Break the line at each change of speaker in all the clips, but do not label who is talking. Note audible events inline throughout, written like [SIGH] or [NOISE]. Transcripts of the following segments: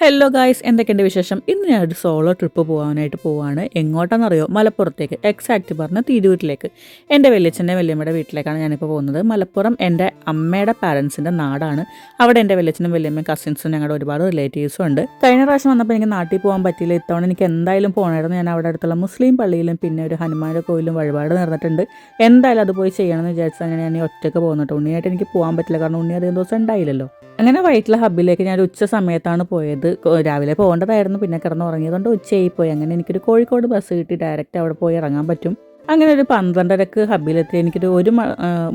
Hello guys എന്തൊക്കെയുണ്ട് വിശേഷം? ഇന്ന് ഞാനൊരു സോളോ ട്രിപ്പ് പോകാനായിട്ട് പോവാണ്. എങ്ങോട്ടാണെന്നറിയോ മലപ്പുറത്തേക്ക്. എക്സാക്റ്റ് പറഞ്ഞ തിരൂരിലേക്ക്. എന്റെ വലിയച്ഛന്റെ വലിയമ്മയുടെ വീട്ടിലേക്കാണ് ഞാനിപ്പോൾ പോകുന്നത്. മലപ്പുറം എന്റെ അമ്മയുടെ പാരൻസിന്റെ നാടാണ്. അവിടെ എന്റെ വലിയച്ഛനും വലിയമ്മയും കസിൻസും ഞങ്ങളുടെ ഒരുപാട് റിലേറ്റീവ്സും ഉണ്ട്. കഴിഞ്ഞ പ്രാവശ്യം വന്നപ്പോൾ എനിക്ക് നാട്ടിൽ പോകാൻ പറ്റിയില്ല. ഇത്തവണ എനിക്ക് എന്തായാലും പോകണമായിരുന്നു. ഞാൻ അവിടെ അടുത്തുള്ള മുസ്ലിം പള്ളിയിലും പിന്നെ ഒരു ഹനുമാന്റെ കോയിലും വഴിപാട് നടന്നിട്ടുണ്ട്. എന്തായാലും അത് പോയി ചെയ്യണമെന്ന് വിചാരിച്ചാൽ അങ്ങനെ ഞാൻ ഒറ്റയ്ക്ക് പോകുന്നുണ്ട് ഉണ്ണിയായിട്ട് എനിക്ക് പോകാൻ പറ്റില്ല. കാരണം ഉണ്ണി അധികം ദിവസം ഉണ്ടായില്ലല്ലോ. അങ്ങനെ വൈറ്റിലെ ഹബ്ബിലേക്ക് ഞാൻ ഉച്ച സമയത്താണ് പോയത്. രാവിലെ പോകേണ്ടതായിരുന്നു. പിന്നെ കിടന്നുറങ്ങിയതുകൊണ്ട് ഉച്ചയായി പോയി അങ്ങനെ എനിക്കൊരു കോഴിക്കോട് ബസ് കിട്ടി. ഡയറക്റ്റ് അവിടെ പോയി ഇറങ്ങാൻ പറ്റും. അങ്ങനെ ഒരു പന്ത്രണ്ടരക്ക് ഹബിലെത്തി. എനിക്കൊരു ഒരു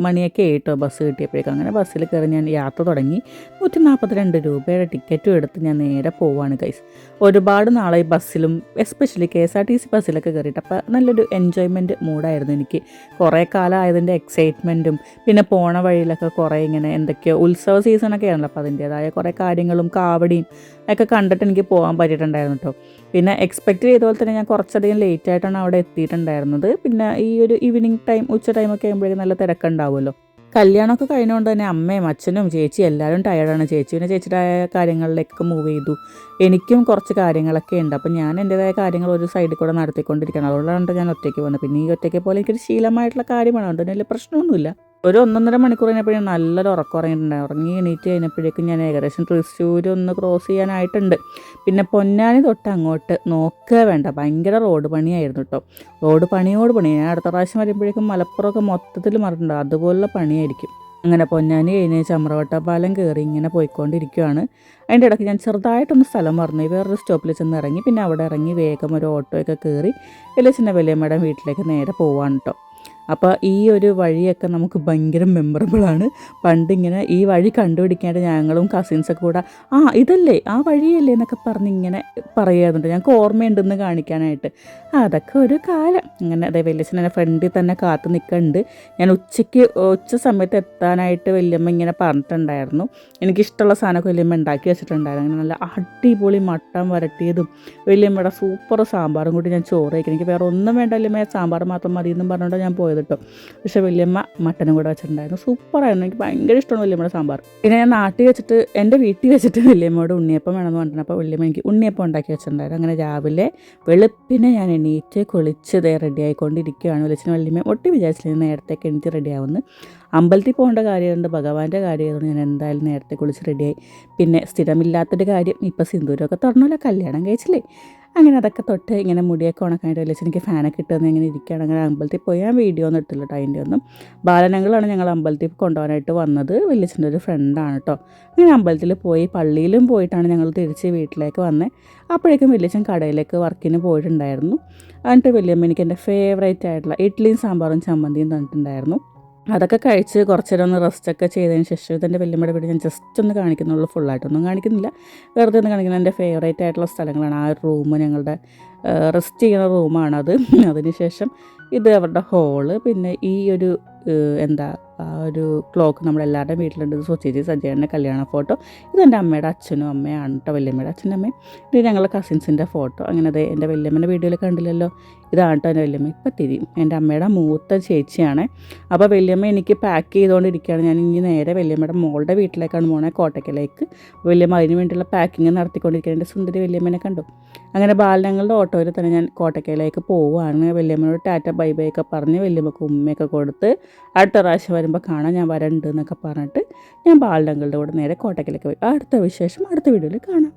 മണിയൊക്കെ ആയിട്ടോ ബസ് കിട്ടിയപ്പോഴേക്കും. അങ്ങനെ ബസ്സിൽ കയറി ഞാൻ യാത്ര തുടങ്ങി. നൂറ്റി നാൽപ്പത്തിരണ്ട് രൂപയുടെ ടിക്കറ്റും എടുത്ത് ഞാൻ നേരെ പോവാണ് കൈസ് ഒരുപാട് നാളായി ബസ്സിലും especially K S R T C ബസ്സിലൊക്കെ കയറിയിട്ട്. അപ്പോൾ നല്ലൊരു എൻജോയ്മെന്റ് മൂഡായിരുന്നു എനിക്ക്. കുറേ കാലം ആയതിന്റെ എക്സൈറ്റ്മെന്റും പിന്നെ പോണ വഴിയിലൊക്കെ കുറേ ഇങ്ങനെ എന്തൊക്കെയോ ഉത്സവ സീസണൊക്കെ ആണല്ലോ. അപ്പോൾ അതിന്റേതായ കുറേ കാര്യങ്ങളും കാവടിയും ഒക്കെ കണ്ടിട്ട് എനിക്ക് പോകാൻ പറ്റിയിട്ടുണ്ടായിരുന്നു കേട്ടോ പിന്നെ എക്സ്പെക്റ്റ് ചെയ്ത പോലെ തന്നെ ഞാൻ കുറച്ചധികം ലേറ്റ് ആയിട്ടാണ് അവിടെ എത്തിയിട്ടുണ്ടായിരുന്നത്. പിന്നെ ഈ ഒരു ഈവനിങ് ടൈം ഉച്ച ടൈമൊക്കെ ആകുമ്പോഴേക്കും നല്ല തിരക്കുണ്ടാവുമല്ലോ. കല്യാണമൊക്കെ കഴിഞ്ഞുകൊണ്ട് തന്നെ അമ്മയും അച്ഛനും ചേച്ചി എല്ലാവരും ടയർഡാണ് ചേച്ചി പിന്നെ ചേച്ചിയുടെ കാര്യങ്ങളിലേക്ക് മൂവ് ചെയ്തു. എനിക്കും കുറച്ച് കാര്യങ്ങളൊക്കെ ഉണ്ട്. അപ്പം ഞാൻ എന്റെതായ കാര്യങ്ങൾ ഒരു സൈഡിൽ കൂടെ നടത്തിക്കൊണ്ടിരിക്കണം അതുകൊണ്ടാണ് ഞാൻ ഒറ്റയ്ക്ക് പോകുന്നത് പിന്നെ ഈ ഒറ്റയ്ക്ക് പോലെ എനിക്കൊരു ശീലമായിട്ടുള്ള കാര്യമാണ്. അതുകൊണ്ട് വലിയ പ്രശ്നമൊന്നുമില്ല. ഒരു ഒന്നൊന്നര മണിക്കൂർ കഴിഞ്ഞപ്പോഴേ നല്ലൊരു ഉറക്കം ഉറങ്ങിയിട്ടുണ്ടായി ഉറങ്ങി എണീറ്റ് കഴിഞ്ഞപ്പോഴേക്കും ഞാൻ ഏകദേശം തൃശ്ശൂർ ഒന്ന് ക്രോസ് ചെയ്യാനായിട്ടുണ്ട്. പിന്നെ പൊന്നാനി തൊട്ട് അങ്ങോട്ട് നോക്കുക വേണ്ട. ഭയങ്കര റോഡ് പണിയായിരുന്നു കേട്ടോ റോഡ് പണിയോട് പണി. ഞാൻ അടുത്ത പ്രാവശ്യം വരുമ്പോഴേക്കും മലപ്പുറമൊക്കെ മൊത്തത്തിൽ മറിഞ്ഞിട്ടുണ്ട്. അതുപോലുള്ള പണിയായിരിക്കും. അങ്ങനെ പൊന്നാനി കഴിഞ്ഞ് ചമ്രവട്ട പാലം കയറി ഇങ്ങനെ പോയിക്കൊണ്ടിരിക്കുകയാണ് അതിന്റെ ഇടയ്ക്ക് ഞാൻ ചെറുതായിട്ടൊന്ന് സ്ഥലം മറന്നു. വേറൊരു സ്റ്റോപ്പിൽ ചെന്ന് ഇറങ്ങി. പിന്നെ അവിടെ ഇറങ്ങി വേഗം ഒരു ഓട്ടോയൊക്കെ കയറി വലിയ വലിയമ്മയുടെ വീട്ടിലേക്ക് നേരെ പോവാണ് കേട്ടോ അപ്പോൾ ഈ ഒരു വഴിയൊക്കെ നമുക്ക് ഭയങ്കര മെമ്മറബിളാണ് പണ്ടിങ്ങനെ ഈ വഴി കണ്ടുപിടിക്കാണ്ട് ഞങ്ങളും കസിൻസൊക്കെ കൂടെ ആ ഇതല്ലേ ആ വഴിയല്ലേ എന്നൊക്കെ പറഞ്ഞ് ഇങ്ങനെ പറയാറുണ്ട് ഞങ്ങൾക്ക് ഓർമ്മയുണ്ടെന്ന് കാണിക്കാനായിട്ട്. അതൊക്കെ ഒരു കാലം. ഇങ്ങനെ അതെ വലിയച്ഛൻ എന്റെ ഫ്രണ്ടിൽ തന്നെ കാത്തു നിൽക്കുന്നുണ്ട് ഞാൻ ഉച്ചയ്ക്ക് ഉച്ച സമയത്ത് എത്താനായിട്ട് വല്യമ്മ ഇങ്ങനെ പറഞ്ഞിട്ടുണ്ടായിരുന്നു. എനിക്കിഷ്ടമുള്ള സാധനമൊക്കെ വല്യമ്മ ഉണ്ടാക്കി വെച്ചിട്ടുണ്ടായിരുന്നു. അങ്ങനെ നല്ല അടിപൊളി മട്ടൻ വരട്ടിയതും വല്യമ്മയുടെ സൂപ്പർ സാമ്പാറും കൂടി ഞാൻ ചോറ് കഴിക്കണം എനിക്ക് വേറെ ഒന്നും വേണ്ട വല്യമ്മ സാമ്പാർ മാത്രം മതി എന്നും പറഞ്ഞുകൊണ്ട് ഞാൻ പോയത്. കേട്ടോ പക്ഷേ വലിയമ്മ മട്ടനും കൂടെ വെച്ചിട്ടുണ്ടായിരുന്നു. സൂപ്പറായിരുന്നു. എനിക്ക് ഭയങ്കര ഇഷ്ടമാണ് വലിയമ്മയുടെ സാമ്പാർ. പിന്നെ ഞാൻ നാട്ടിൽ വെച്ചിട്ട് എന്റെ വീട്ടിൽ വെച്ചിട്ട് വലിയമ്മയോട് ഉണ്ണിയപ്പം വേണമെന്ന് പറഞ്ഞിട്ടുണ്ട്. അപ്പോൾ വലിയമ്മ എനിക്ക് ഉണ്ണിയപ്പം ഉണ്ടാക്കി വെച്ചിട്ടുണ്ടായിരുന്നു. അങ്ങനെ രാവിലെ വെളുപ്പിനെ ഞാൻ എണീറ്റ് കുളിച്ച് ദേ റെഡി ആയിക്കൊണ്ടിരിക്കുകയാണ്. വിളിച്ചിന് വല്യമ്മ ഒട്ടി വിചാരിച്ചില്ല നേരത്തേക്ക് എണീറ്റ് റെഡി ആവുന്നു അമ്പലത്തിൽ പോകേണ്ട കാര്യമുണ്ട് ഭഗവാന്റെ കാര്യമായതുകൊണ്ട് ഞാൻ എന്തായാലും നേരത്തെ കുളിച്ച് റെഡിയായി പിന്നെ സ്ഥിരമില്ലാത്തൊരു കാര്യം ഇപ്പോൾ സിന്ദൂരമൊക്കെ തുറന്നല്ലോ കല്യാണം കഴിച്ചില്ലേ? അങ്ങനെ അതൊക്കെ തൊട്ട് ഇങ്ങനെ മുടിയൊക്കെ ഉണക്കാനായിട്ട് വലിയ എനിക്ക് ഫാനൊക്കെ ഇട്ടുതന്ന് ഇങ്ങനെ ഇരിക്കുകയാണ്. അങ്ങനെ അമ്പലത്തിൽ പോയി. ഞാൻ വീഡിയോ ഒന്നും എടുത്തില്ല കേട്ടോ അതിന്റെ ഒന്നും. ബാലനങ്ങളാണ് ഞങ്ങൾ അമ്പലത്തിൽ കൊണ്ടുപോകാനായിട്ട് വന്നത്. വലിയച്ഛന്റെ ഒരു ഫ്രണ്ടാണ് കേട്ടോ അങ്ങനെ അമ്പലത്തിൽ പോയി. പള്ളിയിലും പോയിട്ടാണ് ഞങ്ങൾ തിരിച്ച് വീട്ടിലേക്ക് വന്നത് അപ്പോഴേക്കും വലിയച്ഛൻ കടയിലേക്ക് വർക്കിന് പോയിട്ടുണ്ടായിരുന്നു. എന്നിട്ട് വലിയമ്മ എനിക്ക് എന്റെ ഫേവറേറ്റ് ആയിട്ടുള്ള ഇഡ്ഡലിയും സാമ്പാറും ചമ്മന്തിയും തന്നിട്ടുണ്ടായിരുന്നു. അതൊക്കെ കഴിച്ച് കുറച്ച് നേരം ഒന്ന് റെസ്റ്റൊക്കെ ചെയ്തതിന് ശേഷം ഇതെന്റെ വല്യമ്മയുടെ വീട് ഞാൻ ജസ്റ്റ് ഒന്ന് കാണിക്കുന്നുള്ളൂ ഫുള്ളായിട്ടൊന്നും കാണിക്കുന്നില്ല. വെറുതെ ഒന്ന് കാണിക്കുന്ന എന്റെ ഫേവറേറ്റ് ആയിട്ടുള്ള സ്ഥലങ്ങളാണ്. ആ റൂം ഞങ്ങളുടെ റെസ്റ്റ് ചെയ്യുന്ന റൂമാണ് റൂമാണത് [LAUGHS] അതിനുശേഷം ഇത് അവരുടെ ഹോൾ പിന്നെ ഈ ഒരു എന്താ ആ ഒരു ക്ലോക്ക് നമ്മളെല്ലാവരുടെയും വീട്ടിലുണ്ട്. ഇത് സുചേച്ചി സജയന്റെ കല്യാണ ഫോട്ടോ ഇത് എന്റെ അമ്മയുടെ അച്ഛനും അമ്മയാണ് കേട്ടോ വല്യമ്മയുടെ അച്ഛനും അമ്മയും. ഇത് ഞങ്ങളുടെ കസിൻസിന്റെ ഫോട്ടോ അങ്ങനെ അതെ എന്റെ വല്യമ്മന്റെ വീഡിയോയിൽ കണ്ടില്ലല്ലോ. ഇതാണ് കേട്ടോ എന്റെ വല്യമ്മ. ഇപ്പം തിരിയും എന്റെ അമ്മയുടെ മൂത്ത ചേച്ചിയാണ്. അപ്പോൾ വല്യമ്മ എനിക്ക് പാക്ക് ചെയ്തുകൊണ്ടിരിക്കുകയാണ്. ഞാൻ ഇനി നേരെ വല്യമ്മയുടെ മോളുടെ വീട്ടിലേക്കാണ് പോണേ കോട്ടയ്ക്കലേക്ക് വല്യമ്മ അതിന് വേണ്ടിയുള്ള പാക്കിങ് നടത്തിക്കൊണ്ടിരിക്കുകയാണ്. എന്റെ സുന്ദരി വല്യമ്മനെ കണ്ടു. അങ്ങനെ ബാലനങ്ങളുടെ ഓട്ടോയിൽ തന്നെ ഞാൻ കോട്ടയ്ക്കലേക്ക് പോവുകയാണ്. വല്യമ്മയോട് ടാറ്റ ബൈ ബൈ ഒക്കെ പറഞ്ഞ് വല്യമ്മക്ക് ഉമ്മയൊക്കെ കൊടുത്ത് അടുത്ത പ്രാവശ്യം വരുമ്പോൾ കാണാൻ ഞാൻ വരണ്ട് എന്നൊക്കെ പറഞ്ഞിട്ട് ഞാൻ ബാലനങ്ങളുടെ കൂടെ നേരെ കോട്ടയ്ക്കലേക്ക് പോയി. അടുത്ത വിശേഷം അടുത്ത വീഡിയോയിൽ കാണാം.